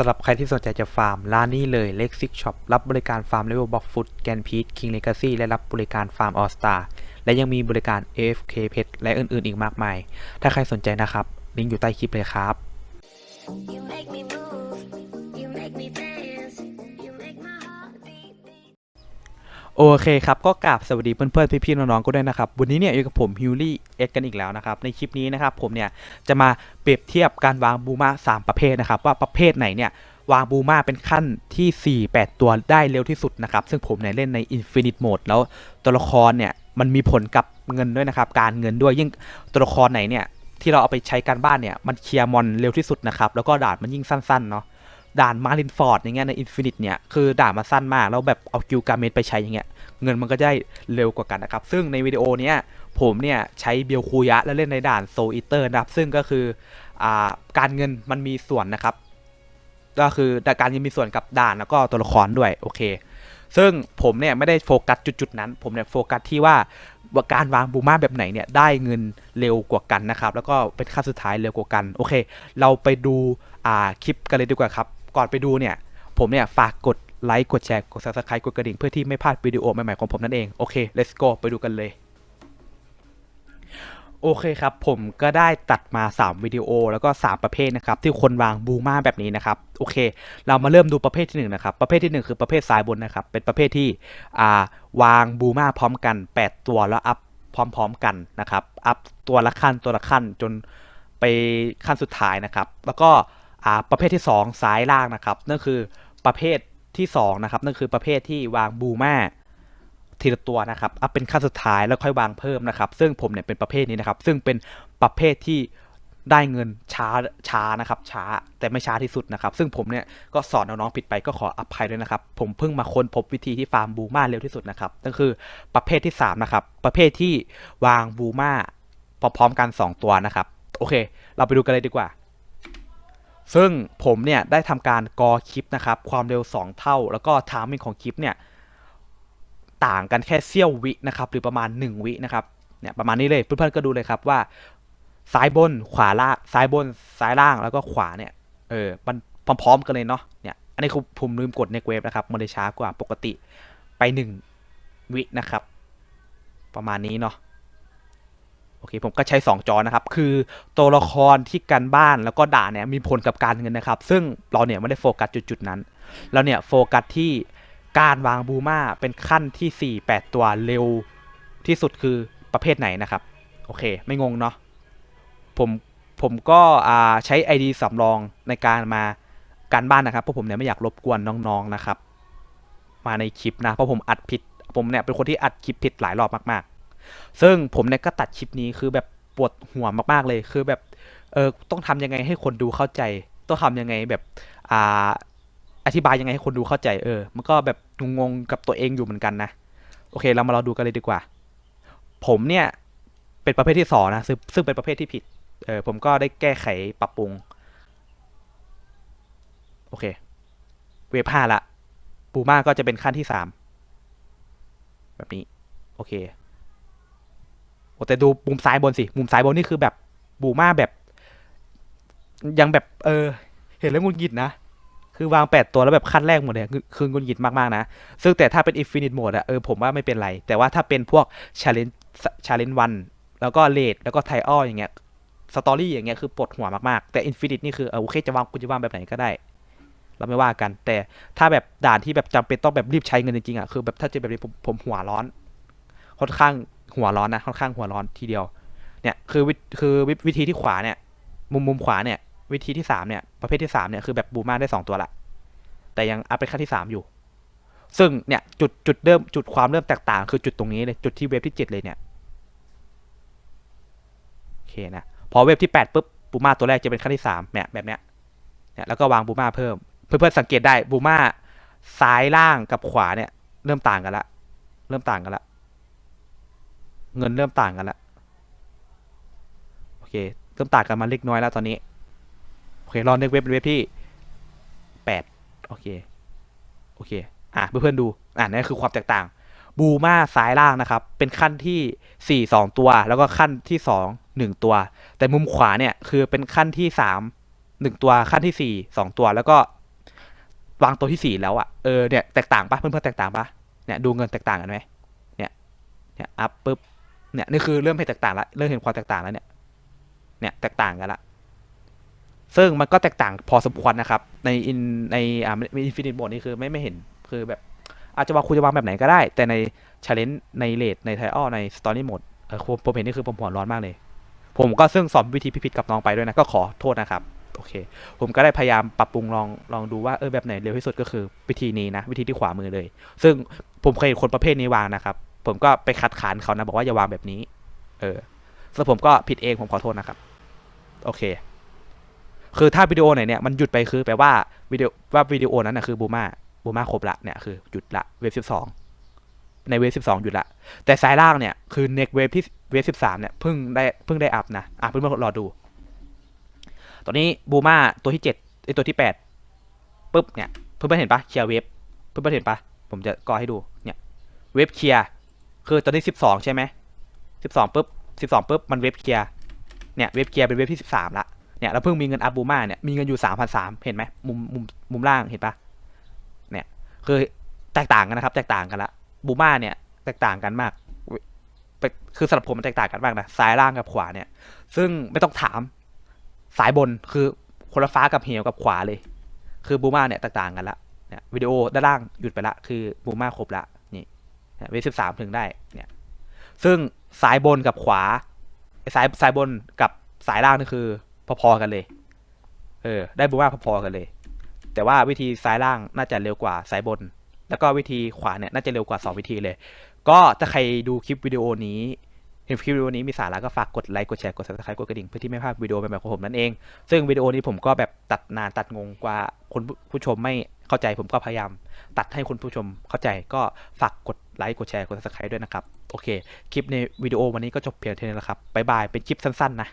สำหรับใครที่สนใจจะฟาร์ม ร้านนี้เลยเล็กซิกช็อปรับบริการฟาร์มเลเวลบ็อกฟุตแกนพีทคิงเลกาซี่และรับบริการฟาร์มออสตาและยังมีบริการ AFK Pet และอื่นๆ อีกมากมาย ถ้าใครสนใจนะครับ ลิงก์อยู่ใต้คลิปเลยครับ You make me move, you make me dance, โอเคครับ ก็กราบสวัสดีเพื่อนๆพี่ๆน้องๆก็ด้วยนะครับ วันนี้เนี่ยอยู่กับผมฮิวลี่เอ็ดกันอีกแล้วนะครับ ในคลิปนี้นะครับผมเนี่ยจะมาเปรียบเทียบการวางบูมา3ประเภทนะครับ ว่าประเภทไหนเนี่ยวางบูมาเป็นขั้นที่ 4 8 ตัวได้เร็วที่สุดนะครับ ซึ่งผมเนี่ยเล่นใน Infinite Mode แล้วตัวละครเนี่ยมันมีผลกับเงินด้วยนะครับ การเงินด้วยยิ่งตัวละครไหนเนี่ยที่เราเอาไปใช้การบ้านเนี่ยมันเคลียร์มอนเร็วที่สุดนะครับแล้วก็ดานมันยิ่งสั้นๆเนาะ ด่านมารินฟอร์ดอย่างเงี้ยในอินฟินิตเนี่ยคือด่านมาสั้นมาก แล้วแบบเอากิลการเมนไปใช้อย่างเงี้ยเงินมันก็ได้เร็วกว่ากันนะครับ ซึ่งในวิดีโอเนี้ยผมเนี่ยใช้เบียวคูยะแล้วเล่นในด่านโซอิเตอร์นะครับซึ่งก็คืออ่าการเงินมันมีส่วนนะครับ ก็คือการเงินมีส่วนกับด่านแล้วก็ตัวละครด้วยโอเค ซึ่งผมเนี่ยไม่ได้โฟกัสจุดๆนั้น ผมเนี่ยโฟกัสที่ว่าว่าการวางบูมาแบบไหนเนี่ยได้เงินเร็วกว่ากันนะครับ แล้วก็เป็นขั้นสุดท้ายเร็วกว่ากัน โอเค เราไปดูคลิปกันเลยดีกว่าครับ ก่อนไปดูเนี่ย ผมเนี่ยฝากกดไลค์กดแชร์กด subscribe กดกระดิ่งเพื่อที่ไม่พลาดวิดีโอใหม่ๆของผมนั่นเอง โอเค let's go ไปดูกันเลย โอเคครับ ผมก็ได้ตัดมา 3 วิดีโอ แล้วก็ 3 ประเภทนะครับ ที่คนวางบูมาแบบนี้นะครับ โอเค เรามาเริ่มดูประเภทที่1นะครับ ประเภทที่ 1 คือประเภทสายบนนะครับ เป็นประเภทที่อ่าวางบูมาพร้อมกัน 8 ตัวแล้วอัพพร้อมๆกันนะครับ อัพตัวละขั้นตัวละขั้นจนไปขั้นสุดท้ายนะครับ แล้วก็ ประเภทที่ 2 ซ้ายล่างนะครับนั่นคือประเภทที่2นะครับนั่นคือประเภทที่วางบูมาทีละตัวนะครับเอัพเป็นขั้นสุดท้ายแล้วค่อยวางเพิ่มนะครับ ซึ่งผมเนี่ยเป็นประเภทนี้นะครับ ซึ่งเป็นประเภทที่ได้เงินช้าช้านะครับช้าแต่ไม่ช้าที่สุดนะครับ ซึ่งผมเนี่ยก็สอนน้องๆผิดไปก็ขออภัยด้วยนะครับ ผมเพิ่งมาค้นพบวิธีที่ฟาร์มบูมาเร็วที่สุดนะครับนั่นคือประเภทที่3นะครับประเภทที่วางบูมาพร้อมๆกัน 2 ตัวนะครับ โอเค เราไปดูกันเลยดีกว่า ซึ่งผมเนี่ยได้ทำการกอคลิปนะครับ ความเร็ว 2 เท่า แล้วก็ไทมิ่งของคลิปเนี่ยต่างกันแค่เสี้ยววินะครับหรือประมาณ 1 วินะครับเนี่ยประมาณนี้เลยเพื่อนๆก็ดูเลยครับว่าซ้ายบนขวาล่างซ้ายบนซ้ายล่างแล้วก็ขวาเนี่ยเออมันพร้อมๆกันเลยเนาะเนี่ยอันนี้คือผมลืมกดในเวฟนะครับมันเลยช้ากว่าปกติไป 1 วินะครับ ประมาณนี้เนาะ โอเคผมก็ใช้ 2 จอนะครับ คือตัวละครที่กันบ้านแล้วก็ด่าเนี่ยมีผลกับการเงินนะครับ ซึ่งเราเนี่ยไม่ได้โฟกัสจุดๆนั้น เราเนี่ยโฟกัสที่การวางบูมาเป็นขั้นที่ 4 8 ตัวเร็วที่สุดคือประเภทไหนนะครับ โอเค ไม่งงเนาะผมผมก็ใช้ ID สำรองในการมาการบ้านนะครับเพราะผมเนี่ยไม่อยากรบกวนน้องๆนะครับ มาในคลิปนะเพราะผมอัดผิด ผมเนี่ยเป็นคนที่อัดคลิปผิดหลายรอบมากๆ ซึ่งผมเนี่ยก็ตัดคลิปนี้คือแบบปวดหัวมากๆเลยคือแบบเออต้องทำยังไงให้คนดูเข้าใจ ต้องทำยังไงแบบอ่าอธิบายยังไงให้คนดูเข้าใจเออ มันก็แบบงงกับตัวเองอยู่เหมือนกันนะโอเค เรามาเราดูกันเลยดีกว่า ผมเนี่ยเป็นประเภทที่สองนะซึ่งซึ่งเป็นประเภทที่ผิดเออผมก็ได้แก้ไขปรับปรุง โอเค เวฟห้าละปูมาก็จะเป็นขั้นที่สามแบบนี้ โอเค โอ้แต่ดูมุมซ้ายบนสิ มุมซ้ายบนนี่คือแบบบูมาแบบ ยังแบบเออ เห็นแล้วงุนงิดนะ คือวาง8ตัวแล้วแบบขั้นแรกหมดเลยคือคืองุนหงิดมากๆนะ ซึ่งแต่ถ้าเป็น Infinite Mode อะเออผมว่าไม่เป็นไร แต่ว่าถ้าเป็นพวก Challenge Challenge 1แล้วก็เลดแล้วก็ไทอออย่างเงี้ยสตอรี่อย่างเงี้ยคือปวดหัวมากๆ แต่ Infinite นี่คือเออโอเคจะวางคุณจะวางแบบไหนก็ได้ เราไม่ว่ากัน แต่ถ้าแบบด่านที่แบบจำเป็นต้องแบบรีบใช้เงินจริงๆอะคือแบบถ้าเจอแบบนี้ผมผมหัวร้อน ค่อนข้าง หัวร้อนนะค่อนข้างหัวร้อนทีเดียว เนี่ยคือวิคือวิวิธีที่ขวาเนี่ย มุมมุมขวาเนี่ย วิธีที่สามเนี่ยประเภทที่สามเนี่ยคือแบบบูมาได้สองตัวละ แต่ยังอัพเป็นขั้นที่สามอยู่ ซึ่งเนี่ยจุดจุดเริ่มจุดความเริ่มแตกต่าง คือจุดตรงนี้เลยจุดที่เว็บที่เจ็ดเลยเนี่ยโอเคนะพอเว็บที่แปดปุ๊บบูมาตัวแรกจะเป็นขั้นที่สามเนี่ยแบบเนี้ยเนี่ยแล้วก็วางบูมาเพิ่ม เพื่อนๆสังเกตได้บูมาซ้ายล่างกับขวาเนี่ย เริ่มต่างกันละ เริ่มต่างกันละ เงินเริ่มต่างกันละโอเค เริ่มต่างกันมาเล็กน้อยแล้วตอนนี้ โอเครอเน็กเว็บเป็นเว็บที่แปดโอเค โอเค อะเพื่อนๆดู อะนี่คือความแตกต่าง บูมาซ้ายล่างนะครับ เป็นขั้นที่สี่สองตัว แล้วก็ขั้นที่สองหนึ่งตัว แต่มุมขวาเนี่ยคือเป็นขั้นที่สามหนึ่งตัว ขั้นที่สี่สองตัว แล้วก็วางตัวที่สี่แล้วอะเออ เนี่ยแตกต่างปะเพื่อนๆแตกต่างปะเนี่ยดูเงินแตกต่างกันไหมเนี่ย เนี่ย อัพปุ๊บ เนี่ยนี่คือเริ่มเห็นแตกต่างละเริ่มเห็นความแตกต่างแล้วเนี่ย เนี่ยแตกต่างกันละซึ่งมันก็แตกต่างพอสมควรนะครับ ในอินในอ่าอินฟินิตโหมดนี่คือไม่ไม่เห็นคือแบบ อาจจะวางคุณจะวางแบบไหนก็ได้ แต่ในชาเลนจ์ในเลดในไทออในสตอรี่โหมดเออผมผมเห็นนี่คือผมหัวร้อนมากเลย ผมก็ซึ่งสอนวิธีพิพิธกับน้องไปด้วยนะ ก็ขอโทษนะครับโอเค ผมก็ได้พยายามปรับปรุงลองลองดูว่าเออแบบไหนเร็วที่สุดก็คือวิธีนี้นะ วิธีที่ขวามือเลย ซึ่งผมเคยเห็นคนประเภทนี้วางนะครับผมก็ไปคัดค้านเขานะ บอกว่าอย่าวางแบบนี้ เออซึ่งผมก็ผิดเองผมขอโทษนะครับ โอเค คือถ้าวิดีโอไหนเนี่ยมันหยุดไปคือแปลว่าวิดีโอว่าวิดีโอนั้นนะคือบูมาบูมาครบละเนี่ยคือหยุดละเวฟสิบสองในเวฟสิบสองหยุดละ แต่ซ้ายล่างเนี่ยคือเน็กเวฟที่เวฟสิบสามเนี่ยเพิ่งได้เพิ่งได้อัพนะอะเพื่อนๆรอดู ตอนนี้บูมาตัวที่เจ็ดไอตัวที่แปดปุ๊บเนี่ยเพื่อนๆเห็นปะเคลียร์เวฟเพื่อนๆเห็นปะผมจะกอให้ดูเนี่ยเวฟเคลียร์ คือตอนนี้สิบสองใช่ไหมสิบสองปุ๊บสิบสองปุ๊บมันเวฟเคลียร์เนี่ยเวฟเคลียร์เป็นเวฟที่สิบสามละเนี่ยแล้วเพิ่งมีเงินอัพบูมาเนี่ยมีเงินอยู่สามพันสามเห็นไหมมุมมุมมุมล่างเห็นปะเนี่ยคือแตกต่างกันนะครับ แตกต่างกันละบูมาเนี่ยแตกต่างกันมากคือสำหรับผมมันแตกต่างกันมากนะซ้ายล่างกับขวาเนี่ย ซึ่งไม่ต้องถามสายบนคือคนละฟ้ากับเหวกับขวาเลย คือบูมาเนี่ยแตกต่างกันละเนี่ยวิดีโอด้านล่างหยุดไปละ คือบูมาครบละ เวสิบสามถึงได้เนี่ยซึ่งสายบนกับขวาสายสายบนกับสายล่างนี่คือ พอๆกันเลย เออ ได้บูมาพอๆกันเลย แต่ว่าวิธีซ้ายล่างน่าจะเร็วกว่าสายบน แล้วก็วิธีขวาเนี่ยน่าจะเร็วกว่าสองวิธีเลย ก็ถ้าใครดูคลิปวิดีโอนี้เห็นคลิปวิดีโอนี้มีสาระก็ฝากกดไลค์กดแชร์กด subscribe กดกระดิ่งเพื่อที่ไม่พลาดวิดีโอใหม่ๆของผมนั่นเอง ซึ่งวิดีโอนี้ผมก็แบบตัดนานตัดงงกว่าคนผู้ชมไม่เข้าใจผมก็พยายาม ตัดให้คุณผู้ชมเข้าใจก็ฝากกดไลค์กดแชร์กด subscribe ด้วยนะครับ โอเค คลิปในวิดีโอวันนี้ก็จบเพียงเท่านี้แล้วครับบ๊ายบายเป็นคลิปสั้นๆนะ